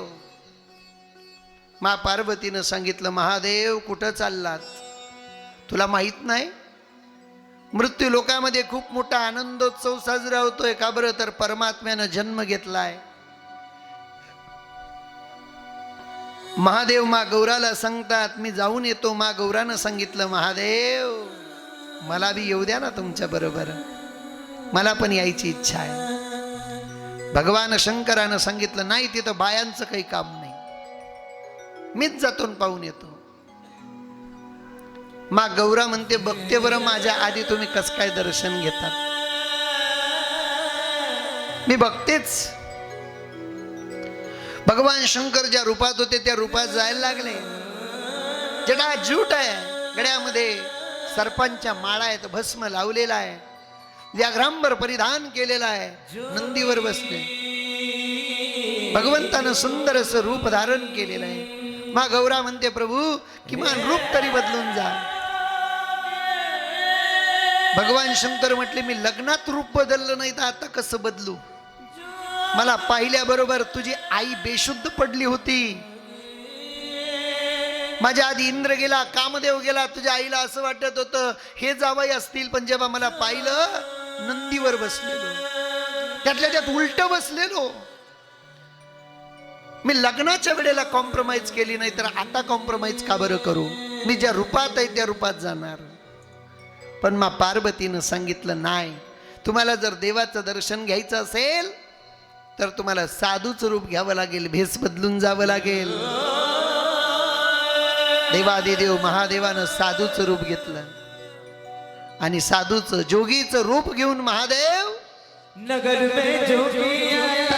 येतो मा पार्वतीनं सांगितलं महादेव कुठं चाललात? तुला माहीत नाही? मृत्यू लोकामध्ये खूप मोठा आनंदोत्सव साजरा होतोय का बरं? तर परमात्म्यानं जन्म घेतलाय. महादेव मा गौराला सांगतात मी जाऊन येतो. मा गौरानं सांगितलं महादेव मला बी येऊ द्या ना तुमच्या बरोबर. मला पण यायची इच्छा आहे. भगवान शंकरानं सांगितलं नाही तिथं बायांचं काही काम नाही. मीच जातून पाहून येतो. मा गौरा म्हणते बघते बरं माझ्या आधी तुम्ही कस काय दर्शन घेतात. मी बघतेच. भगवान शंकर ज्या रूपात होते त्या रूपात जायला लागले. जडा जूट आहे गड्यामध्ये सर्पांच्या माळा आहेत भस्म लावलेला आहे. व्याघ्रांबर परिधान केलेला आहे. नंदीवर बसले. भगवंतानं सुंदर असं रूप धारण केलेलं आहे. मा गौरा म्हणते प्रभू किमान रूप तरी बदलून जा. भगवान शंकर म्हटले मी लग्नात रूप बदललं नाही तर आता कसं बदलू? मला पाहिल्याबरोबर तुझी आई बेशुद्ध पडली होती. माझ्या आधी इंद्र गेला कामदेव गेला तुझ्या आईला असं वाटत होतं हे जावई असतील पण जेव्हा मला पाहिलं नंदीवर बसलेलो. त्यातल्या त्यात उलट बसलेलो. मी लग्नाच्या वेळेला कॉम्प्रोमाइज केली नाही तर आता कॉम्प्रोमाइज का बरं करू? मी ज्या रूपात आहे त्या रूपात जाणार. पण मा पार्वतीनं सांगितलं नाही तुम्हाला जर देवाचं दर्शन घ्यायचं असेल तर तुम्हाला साधूच रूप घ्यावं लागेल भेस बदलून जावं लागेल. देवादिदेव महादेवानं साधूच रूप घेतलं. आणि साधूचं जोगीचं रूप घेऊन महादेव नगर में जोगी आया।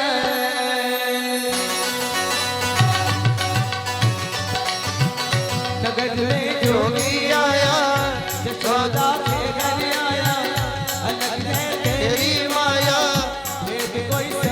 नगर में जोगी आया। यशोदा के घर आया। अलग है तेरी माया। कोई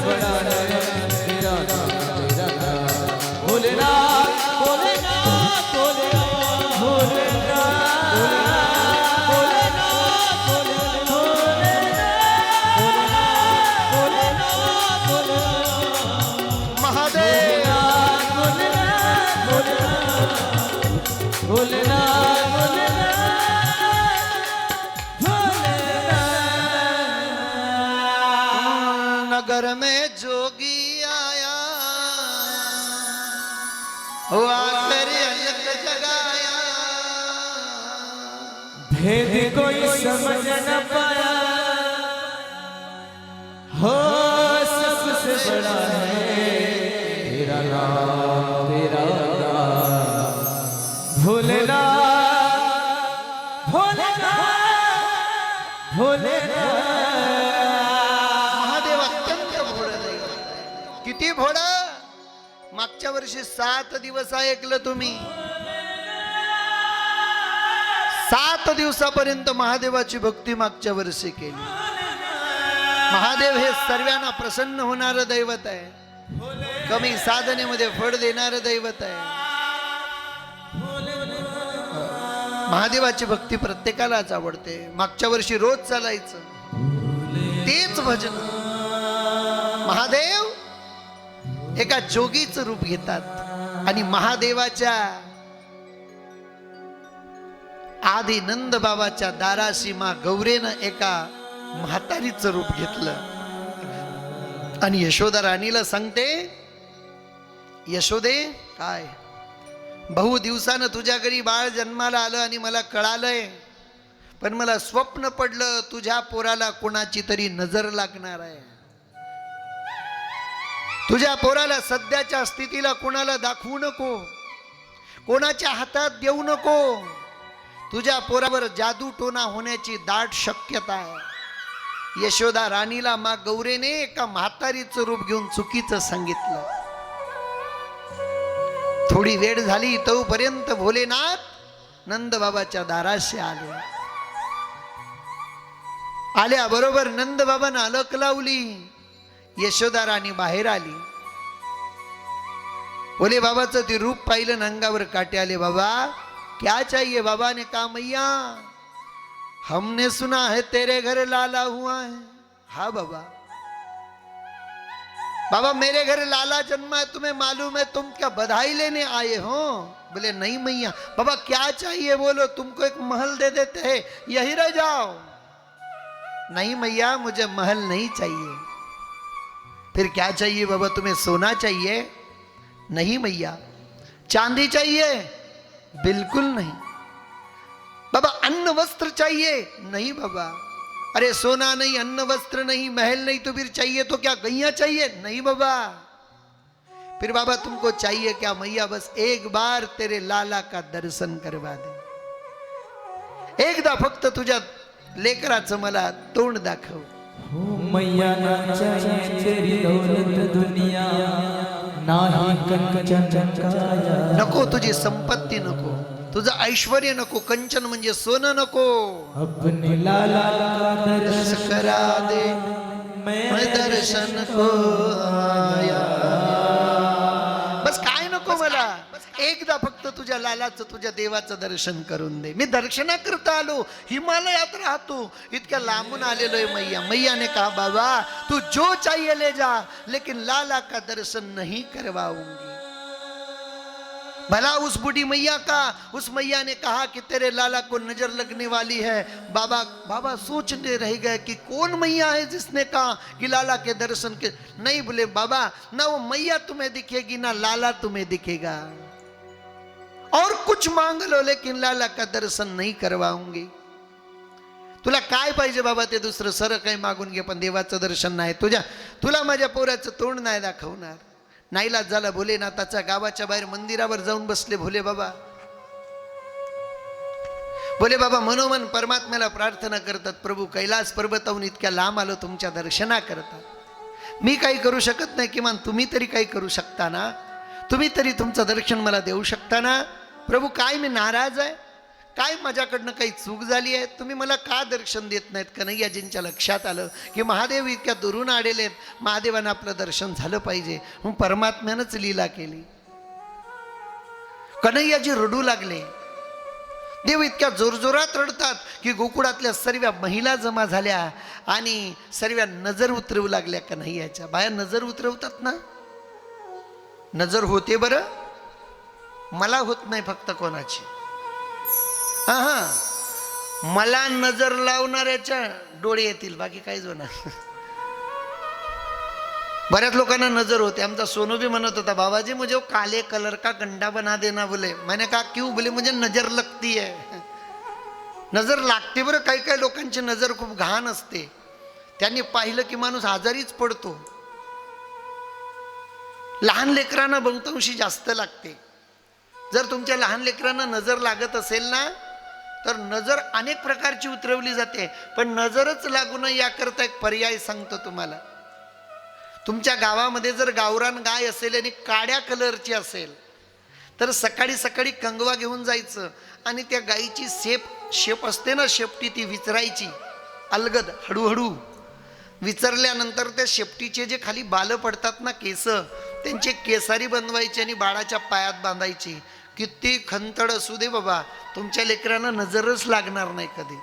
ભણાય भेद कोई समझ न पाया। वर्षी सात दिवस ऐकलं तुम्ही. सात दिवसापर्यंत महादेवाची भक्ती मागच्या वर्षी केली. महादेव हे सर्वांना प्रसन्न होणारं दैवत आहे. कमी साधनेमध्ये फळ देणारं दैवत आहे. महादेवाची भक्ती प्रत्येकालाच आवडते. मागच्या वर्षी रोज चालायचं. तेच भजन. महादेव एका जोगीच रूप घेतात. आणि महादेवाच्या आधी नंद बाबाच्या दाराशी मा गौरेनं एका म्हातारीचं रूप घेतलं. आणि यशोदा राणीला सांगते यशोदे काय? बहु दिवसानं तुझ्या घरी बाळ जन्माला आलं आणि मला कळालंय. पण मला स्वप्न पडलं तुझ्या पोराला कोणाची तरी नजर लागणार आहे. तुझ्या पोराला सध्याच्या स्थितीला कोणाला दाखवू नको. कोणाच्या हातात देऊ नको. तुझ्या पोरावर जादू टोना होण्याची दाट शक्यता आहे. यशोदा राणीला मा गौरेने एका म्हातारीचं रूप घेऊन चुकीचं सांगितलं. थोडी वेळ झाली तोपर्यंत भोलेनाथ नंदबाबाच्या दाराशी आले. आल्या बरोबर अलक लावली. यशोदा राणी बाहेर आली. बोले, बाबाचं ते रूप पाहिलं न अंगावर काटे आले. बाबा, क्या चाहिए? बाबा ने कहा मैया? हमने सुना है तेरे घर लाला हुआ है. हा बाबा. बाबा, मेरे घर लाला जन्मा है, तुम्हें मालूम है, तुम क्या बधाई लेने आए हो? बोले, नहीं मैया. बाबा, क्या चाहिए? बोलो, तुमको एक महल दे देते हैं, यही रह जाओ. नहीं मैया, मुझे महल नहीं चाहिए. फिर क्या चाहिए बाबा? तुम्हें सोना चाहिए? नहीं मैया। चांदी चाहिए? बिल्कुल नहीं। बाबा, अन्न वस्त्र चाहिए? नहीं बाबा। अरे, सोना नहीं, अन्न वस्त्र नहीं, महल नहीं तो फिर चाहिए तो क्या गैया चाहिए? नहीं बाबा। फिर बाबा, तुमको चाहिए क्या मैया? बस एक बार तेरे लाला का दर्शन करवा दे। एकदा फक्त तुझ्या लेकराचं मला तोंड दाखव। हो मैया ना चाहिए तेरी दौलत दुनिया ना ही कंचन काया नको तुझी संपत्ति नको तुझं ऐश्वर्य नको कंचन म्हणजे सोनं नको। अपने लाला का दर्श करा दे मैं दर्शन को आया। तुझ्या लालाचं, तुझ्या देवाचं दर्शन करून दे. मी दर्शनाकरता आलो, हिमालयात राहतो. इतक्या लांबून आलेलो आहे मैया. मैया ने कहा, बाबा, तू जो चाहिए ले जा, लेकिन लाला का दर्शन नहीं करवाऊँगी. भला उस बूढ़ी मैया का, उस मैया ने कहा कि तेरे लाला को नज़र लगने वाली है। बाबा बाबा सोचने रह गए कि कौन मैया है जिसने कहा कि लाला के दर्शन के नहीं बोले, बाबा, ना वो मैया तुम्हें दिखेगी, ना लाला तुम्हें दिखेगा। और कुछ मांग लो लेकिन लाला का दर्शन नाही करवाऊंगी। तुला काय पाहिजे बाबा ते दुसरं? सर काही मागून घे पण देवाचं दर्शन नाही. तुझ्या तुला माझ्या पोराचं तोंड नाही दाखवणार. नाईलाज झाला भोलेनाथाचा गावाच्या बाहेर मंदिरावर जाऊन बसले भोले बाबा. भोले बाबा मनोमन परमात्म्याला प्रार्थना करतात प्रभू कैलास पर्वताहून इतक्या लांब आलो तुमच्या दर्शना करतात. मी काही करू शकत नाही किमान तुम्ही तरी काही करू शकता ना? तुम्ही तरी तुमचं दर्शन मला देऊ शकता ना? प्रभू काय मी नाराज आहे? काय माझ्याकडनं काही चूक झाली आहे? तुम्ही मला का दर्शन देत नाहीत? कन्हैयाजींच्या लक्षात आलं की महादेव इतक्या दुरून आलेले आहेत. महादेवानं आपलं दर्शन झालं पाहिजे. मग परमात्म्यानंच लीला केली. कन्हैयाजी रडू लागले. देव इतक्या जोरजोरात रडतात की गोकुळातल्या सर्व महिला जमा झाल्या आणि सर्व नजर उतरवू लागल्या कन्हैयाच्या. बाया नजर उतरवतात ना? नजर होते बरं? मला होत नाही फक्त कोणाची. हा मला नजर लावणाऱ्याच्या डोळे येतील बाकी काहीच होणार बऱ्याच लोकांना नजर होते. आमचा सोनू भी म्हणत होता बाबाजी मुझे काले कलर का गंडा बना देना बोले. मैंने का क्यों? बोले मुझे नजर लगती है. नजर लागते बरं. काही काही लोकांची नजर खूप घाण असते. त्यांनी पाहिलं की माणूस आजारीच पडतो. लहान लेकरांना बहुतांशी जास्त लागते. जर तुमच्या लहान लेकरांना नजर लागत असेल ना तर नजर अनेक प्रकारची उतरवली जाते. पण नजरच लागू नये याकरता एक पर्याय सांगतो तुम्हाला. तुमच्या गावामध्ये जर गावरान गाय असेल आणि काड्या कलरची असेल तर सकाळी सकाळी कंगवा घेऊन जायचं आणि त्या गाईची शेप शेप असते ना शेपटी ती विचरायची अलगद हळूहळू. विचरल्यानंतर त्या शेपटीचे जे खाली बालं पडतात ना केस त्यांचे केसारी बनवायची आणि बाळाच्या पायात बांधायची. किती खंतड असू दे बाबा तुमच्या लेकरांना नजरच लागणार नाही कधी.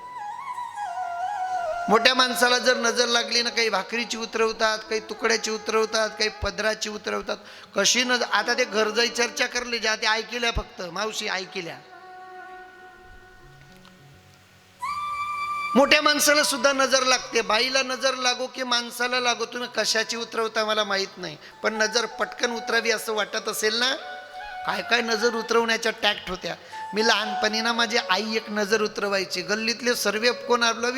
मोठ्या माणसाला जर नजर लागली ना काही भाकरीची उतरवतात काही तुकड्याची उतरवतात काही पदराची उतरवतात कशी नजर आता ते गरजाई चर्चा करली ज्या ते ऐकल्या फक्त मावशी ऐकल्या. मोठ्या माणसाला सुद्धा नजर लागते. बाईला नजर लागो की माणसाला लागो? तुम्ही कशाची उतरवता मला माहीत नाही. पण नजर पटकन उतरावी असं वाटत असेल ना? काय काय नजर उतरवण्याच्या टॅक्ट होत्या. मी लहानपणी ना माझी आई एक नजर उतरवायची. गल्लीतले सर्वे कोण आपलं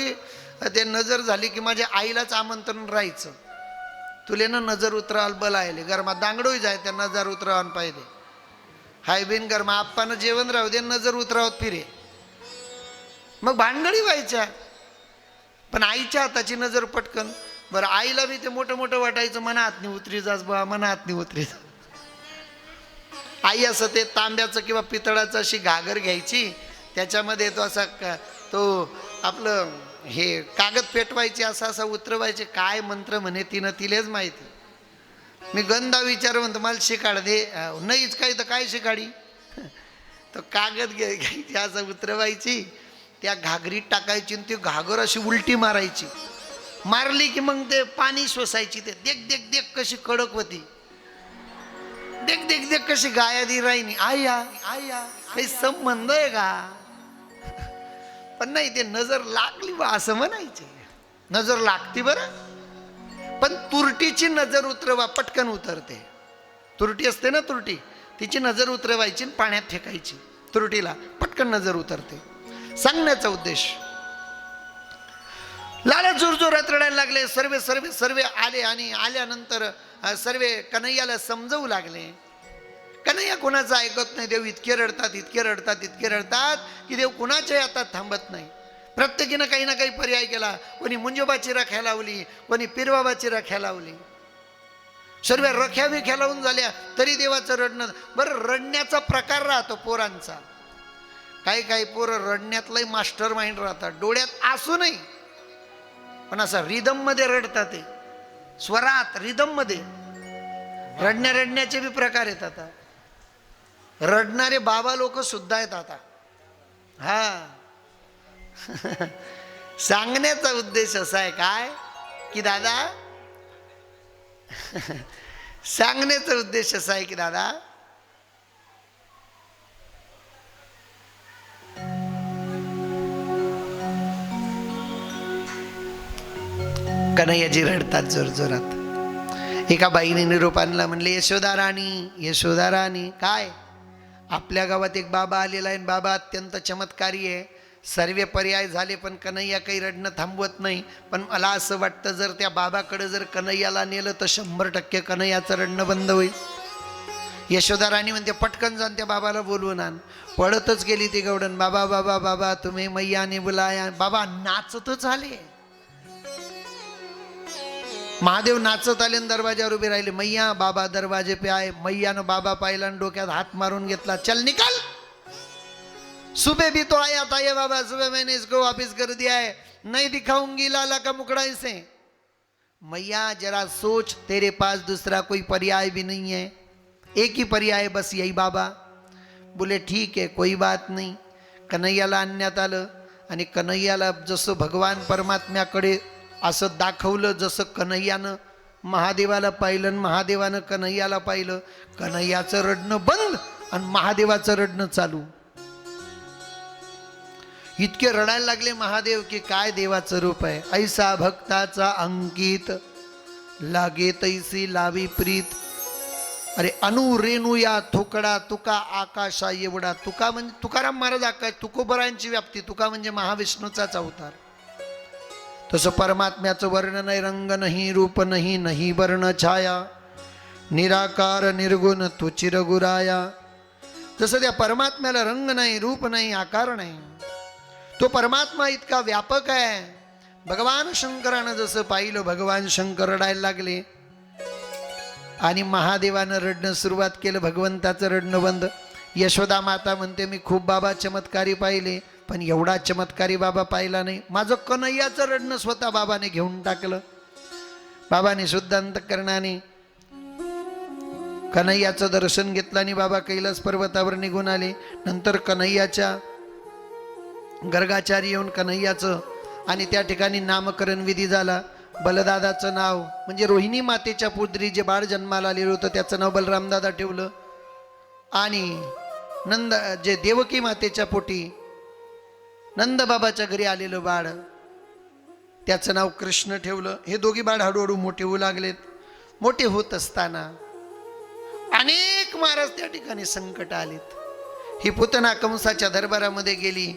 ते नजर झाली की माझ्या आईलाच आमंत्रण राहायचं. तुले ना नजर उतराल बलायले. गरमा दांगडोही जाय त्या नजर उतरावान पाहिजे हाय बिन गरमा आप्पानं जेवण राहू दे नजर उतरावत फिरे. मग भानगडी व्हायच्या. पण आईच्या हाताची नजर पटकन. बरं आईला बी ते मोठं मोठं वाटायचं मनात नाही उतरी जास बा मनात नाही उतरी जा आई असं ते तांब्याचं किंवा पितळाचं अशी घागर घ्यायची त्याच्यामध्ये तो असा तो आपलं हे कागद पेटवायची असं असं उतरवायचे काय मंत्र म्हणे तिनं तिलेच माहिती. मी गंदा विचार म्हणतो मला शिकाड दे. नाहीच काही तर काय शिकाडी? तो कागद घे घ्यायची असं उतरवायची त्या घागरीत टाकायची आणि ती घागर अशी उलटी मारायची. मारली की मग ते पाणी शोसायची ते देख देख देख कशी कडक होती. देख देख देख कशी गायादी राहिनी आया आया काही संबंध आहे का? पण नाही ते नजर लागली बा असं म्हणायचे. नजर लागती बरं. पण तुरटीची नजर उतरवा पटकन उतरते. तुरटी असते ना तुरटी? तिची नजर उतरवायची आणि पाण्यात फेकायची. तुरटीला पटकन नजर उतरते. सांगण्याचा उद्देश. लाला जोरजोरात रडायला लागले. सर्वे सर्वे सर्वे आले आणि आल्यानंतर सर्वे कन्हैयाला समजवू लागले. कन्हैया कोणाचं ऐकत नाही. देव इतके रडतात इतके रडतात इतके रडतात की देव कुणाच्याही आता थांबत नाही. प्रत्येकीनं काही ना काही पर्याय केला. कोणी मुंजोबाची राख्या लावली कोणी पिरबाबाची राख्या लावली. सर्व रख्या बिख्या लावून झाल्या. तरी देवाचं रडणं बरं रडण्याचा प्रकार राहतो पोरांचा. काही काही पोरं रडण्यातलंही मास्टर माइंड राहतात. डोळ्यात असू नाही. पण असं रिदममध्ये रडतात ते. स्वरात रिदममध्ये रडण्या रडण्याचे बी प्रकार आहेत आता. रडणारे बाबा लोक सुद्धा आहेत आता. हा. सांगण्याचा उद्देश असा आहे काय? की दादा सांगण्याचा उद्देश असा आहे की दादा कन्हैयाजी रडतात जोरजोरात. एका बाईने निरोप आणला म्हणले यशोदा राणी यशोदा राणी काय? आपल्या गावात एक बाबा आलेला आहे आणि बाबा अत्यंत चमत्कारी आहे. सर्व पर्याय झाले पण कन्हैया काही रडणं थांबवत नाही. पण मला असं वाटतं जर त्या बाबाकडे जर कन्हैयाला नेलं तर शंभर टक्के कन्हैयाचं रडणं बंद होईल. यशोदा राणी म्हणते पटकन जाऊन त्या बाबाला बोलवून आण. पळतच गेली ती गवडण बाबा बाबा बाबा तुम्ही मैयाने बुलाया. बाबा नाचतच झाले महादेव नाचत आले दरवाज्यावर दरवाजावर उभे राहिले. मैया बाबा दरवाजे पे आहे मैयानं बाबा पाहिला आणि डोक्यात हात मारून घेतला. चल निकाल. सुबह भी तो आया था ये बाबा सुबह मैंने इसको वापिस कर दिया है. नहीं दिखाऊंगी लाला का मुकड़ा इसे. मैया जरा सोच तेरे पास दूसरा कोई पर्याय भी नहीं है. एक ही पर्याय बस यही बाबा. बोले ठीक आहे कोई बात नाही. कन्हैयाला आणण्यात आलं. आणि कन्हैयाला जसं भगवान परमात्म्याकडे असं दाखवलं जसं कन्हैयानं महादेवाला पाहिलं आणि महादेवानं कन्हैयाला पाहिलं. कन्हैयाचं रडणं बंद आणि महादेवाचं रडणं चालू. इतके रडायला लागले महादेव की काय देवाचं रूप आहे? ऐसा भक्ताचा अंकित. लागे तैसी लावी प्रीत. अरे अनु रेणू या थोकडा तुका आकाशा एवढा. तुका म्हणजे तुकाराम महाराज आकाश तुकोबरांची व्याप्ती. तुका म्हणजे महाविष्णूचाच अवतार. तसं परमात्म्याचं वर्ण नाही रंग नाही रूप नाही नाही वर्ण छाया. निराकार निर्गुण तू चिरगुराया जसं त्या परमात्म्याला रंग नाही रूप नाही आकार नाही तो परमात्मा इतका व्यापक आहे. भगवान शंकरानं जसं पाहिलं भगवान शंकर रडायला लागले. आणि महादेवानं रडणं सुरुवात केलं भगवंताचं रडणं बंद. यशोदा माता म्हणते मी खूप बाबा चमत्कारी पाहिले. पण एवढा चमत्कारी बाबा पाहिला नाही. माझं कन्हैयाचं रडणं स्वतः बाबाने घेऊन टाकलं. बाबाने शुद्ध अंतकरणाने कन्हैयाचं दर्शन घेतलं आणि बाबा कैलास पर्वतावर निघून आले. नंतर कन्हैयाच्या गर्गाचारी येऊन कन्हैयाचं आणि त्या ठिकाणी नामकरण विधी झाला. बलदादाचं नाव म्हणजे रोहिणी मातेच्या पुत्री जे बाळ जन्माला आलेलं होतं त्याचं नाव बलरामदादा ठेवलं. आणि नंद जे देवकी मातेच्या पोटी नंदबाबाच्या घरी आलेलं बाळ. त्याचं नाव कृष्ण ठेवलं. हे दोघी बाळ हळूहळू मोठे होऊ लागलेत. मोठे होत असताना अनेक महाराज त्या ठिकाणी संकट आलेत. ही पुतना कंसाच्या दरबारामध्ये गेली.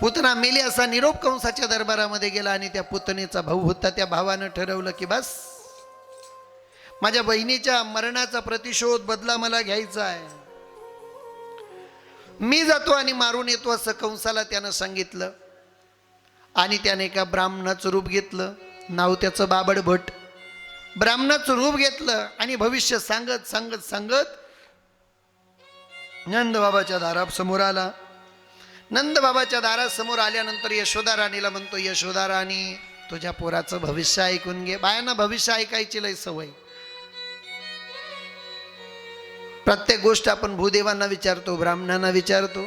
पुतना मेली असा निरोप कंसाच्या दरबारामध्ये गेला आणि त्या पुतणेचा भाऊ होता. त्या भावानं ठरवलं की बस माझ्या बहिणीच्या मरणाचा प्रतिशोध बदला मला घ्यायचा आहे. मी जातो आणि मारून येतो असं कंसाला त्यानं सांगितलं. आणि त्याने एका ब्राह्मणाचं रूप घेतलं. नाव त्याचं बाबड भट. ब्राह्मणाचं रूप घेतलं आणि भविष्य सांगत सांगत सांगत नंदबाबाच्या दारासमोर आला. नंदबाबाच्या दारासमोर आल्यानंतर यशोदा राणीला म्हणतो यशोदा राणी तुझ्या पोराचं भविष्य ऐकून घे. बायांना भविष्य ऐकायची लय सवय. प्रत्येक गोष्ट आपण भूदेवांना विचारतो ब्राह्मणांना विचारतो.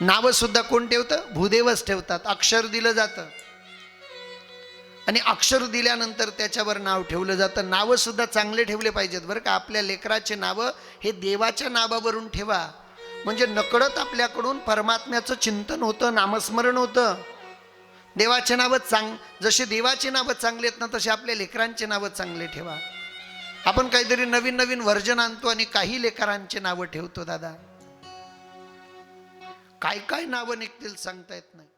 नावं सुद्धा कोण ठेवतं? भूदेवच ठेवतात. अक्षर दिलं जातं. आणि अक्षर दिल्यानंतर त्याच्यावर नाव ठेवलं जातं. नावं सुद्धा चांगले ठेवले पाहिजेत बरं का. आपल्या लेकराचे नावं हे देवाच्या नावावरून ठेवा. म्हणजे नकळत आपल्याकडून परमात्म्याचं चिंतन होतं नामस्मरण होतं. देवाचे नावं चांग जसे देवाचे नावं चांगले आहेत ना तसे आपल्या लेकरांचे नावं चांगले ठेवा. आपण काहीतरी नवीन नवीन वर्जन आणतो आणि काही लेकरांचे नावं ठेवतो दादा. काय काय नावं निघतील सांगता येत नाही.